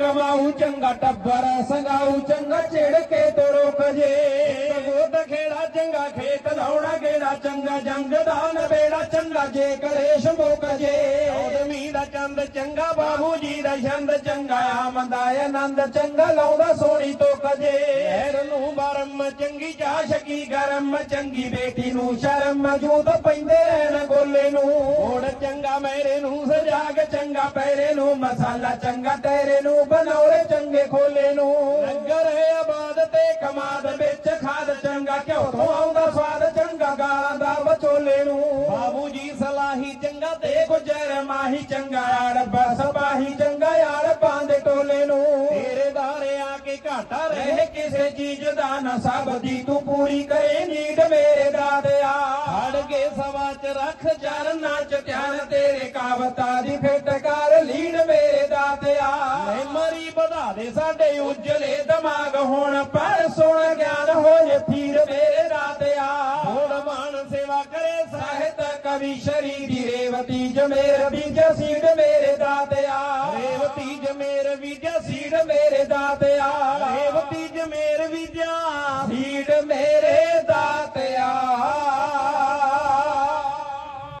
ਕਮਾਊ ਚੰਗਾ ਟੱਬਰ ਸੰਗਾਊ ਚੰਗਾ ਛੇੜ ਕੇ ਤੋ ਰੋਕ ਜੇ। ਗੋਦ ਖੇੜਾ ਚੰਗਾ ਖੇਤ ਲਾਉਣਾ ਗੇੜਾ ਚੰਗਾ ਜੰਗ ਦਾ ਨਵੇੜਾ ਚੰਗਾ ਜੇ ਕਲੇਸ਼ ਮੁੱਕ ਜੇ। ਆਦਮੀ ਦਾ ਚੰਦ ਚੰਗਾ ਬਾਬੂ ਜੀ ਦਾ ਛੰਦ ਚੰਗਾ ਆਮਦਾ ਆਨੰਦ ਚੰਗਾ ਲਾਉਂਦਾ ਸੋਹਣੀ ਤੋਂ ਕਜੇ ਲਹਿਰ ਨੂੰ ਬਰਮ ਚੰਗੀ ਜਾਸ਼ਕੀ ਗਰਮ ਚੰਗੀ ਬੇਟੀ ਨੂੰ ਸ਼ਰਮ ਜੂਤ ਪੈਂਦੇ ਰਹਿਣ ਗੋਲੇ ਨੂੰ। ਚੰਗਾ ਮੇਰੇ ਨੂੰ ਸਜਾਗ ਚੰਗਾ ਪੈਰੇ ਨੂੰ ਮਸਾਲਾ ਚੰਗਾ ਤੇਰੇ ਨੂੰ ਬਣਾਉਲੇ ਚੰਗੇ ਖੋਲੇ ਨੂੰ। ਨਗਰ ਹੈ ਆਬਾਦ ਤੇ ਕਮਾਦ ਵਿੱਚ ਖਾਦ ਚੰਗਾ ਕਿਉਂ ਤੋਂ ਆਉਂਦਾ ਸਵਾਦ ਚੰਗਾ ਗਾਲਾਂ ਦਾ ਵਿਚੋਲੇ ਨੂੰ। ਬਾਬੂ ਜੀ ਸਲਾਹੀ ਚੰਗਾ ਤੇ ਗੁਜਰ ਮਾਹੀ ਚੰਗਾ ਯਾਰ ਬਸ ਬਾਹੀ ਚੰਗਾ ਯਾਰ ਪਾਂਦੇ ਟੋਲੇ ਨੂੰ। ਤੇਰੇ ਦਾਰੇ ਆ ਕੇ ਘਾਟਾ ਰਹੇ ਕਿਸੇ ਚੀਜ਼ ਦਾ ਨਾ ਸਭ ਦੀ ਤੂੰ ਪੂਰੀ ਕਰੇ ਹੋਏ ਸਵਾ ਚ ਰੱਖ ਚਰਨਾ ਚ ਧਿਆਨ ਤੇਰੇ ਕਾਵਤਾ ਦੀ ਫਿੱਟ ਕਰ ਲੀਣ ਮੇਰੇ ਦਾਤਿਆ। ਮੈਮਰੀ ਵਧਾ ਦੇ ਸਾਡੇ ਉਜਲੇ ਦਿਮਾਗ ਹੁਣ ਪਰ ਸੋਣ ਗਿਆਨ ਹੋਏ ਪੀਰ ਮੇਰੇ ਦਾਤਿਆ। ਹੁਣ ਮਾਨ ਸੇਵਾ ਕਰੇ ਸਾਹਿਤ ਕਵੀ ਸ਼ਰੀ ਦੀ ਰੇਵਤੀ ਜਮੇਰ ਬੀਜ ਸੀੜ ਮੇਰੇ ਦਾਤਿਆ। ਰੇਵਤੀ ਜਮੇਰ ਬੀਜ ਸੀੜ ਮੇਰੇ ਦਾਤਿਆ। ਰੇਵਤੀ ਜਮੇਰ ਬੀਜ ਸੀੜ ਮੇਰੇ